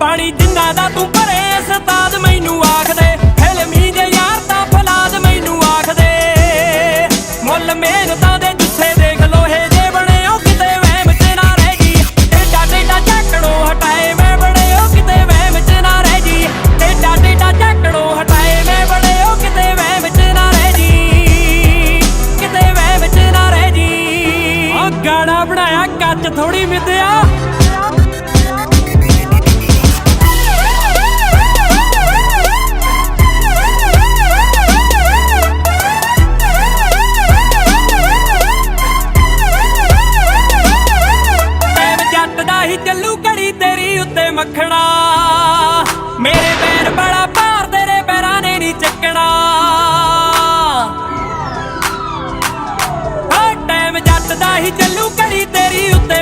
ਪਾਣੀ ਜਿੰਨਾ ਦਾ ਤੂੰ ਭਰੇ, ਸਤਾਦ ਮੈਨੂੰ ਆਖਦੇ। ਫਿਲਮੀ ਦੇ ਯਾਰ ਤਾਂ ਫਲਾਦ ਮੈਨੂੰ ਆਖਦੇ। ਮੁੱਲ ਮਿਹਨਤਾਂ ਦੇ ਜੁੱਸੇ ਦੇਖ ਲੋਹੇ ਦੇ ਬਣੇ ਉਹ ਕਿਤੇ ਵਹਿਮ ਚ ਨਾ ਰਹਿ ਜੀ ਟੇਡਾ ਟੇਡਾ ਝਾਕੜੋਂ ਹਟਾਏ ਮੈਂ ਬਣੇ ਉਹ ਕਿਤੇ ਵਹਿਮ ਚ ਨਾ ਰਹਿ ਜੀ ਟੇਡਾ ਟੇਡਾ ਝਾਕੜੋਂ ਹਟਾਏ ਮੈਂ ਬੜੇ ਉਹ ਕਿਤੇ ਵਹਿਮ ਚ ਨਾ ਰਹਿ ਜੀ ਕਿਤੇ ਵਹਿਮ ਚ ਨਾ ਰਹਿ ਜੀ ਆ ਗਾਣਾ ਬਣਾਇਆ, ਕੱਚ ਥੋੜੀ ਮਿੱਧਿਆ। ਗੱਲੂ ਘੜੀ ਤੇਰੀ ਉੱਤੇ ਮੱਖਣਾ। ਮੇਰੇ ਪੈਰ ਬੜਾ ਭਾਰ ਤੇਰੇ ਪੈਰਾਂ ਨੇ ਨਹੀਂ ਚੱਕਣਾ। ਹਾ ਟਾਈਮ ਜੱਟ ਦਾ ਹੀ ਚੱਲੂ ਘੜੀ ਤੇਰੀ ਉੱਤੇ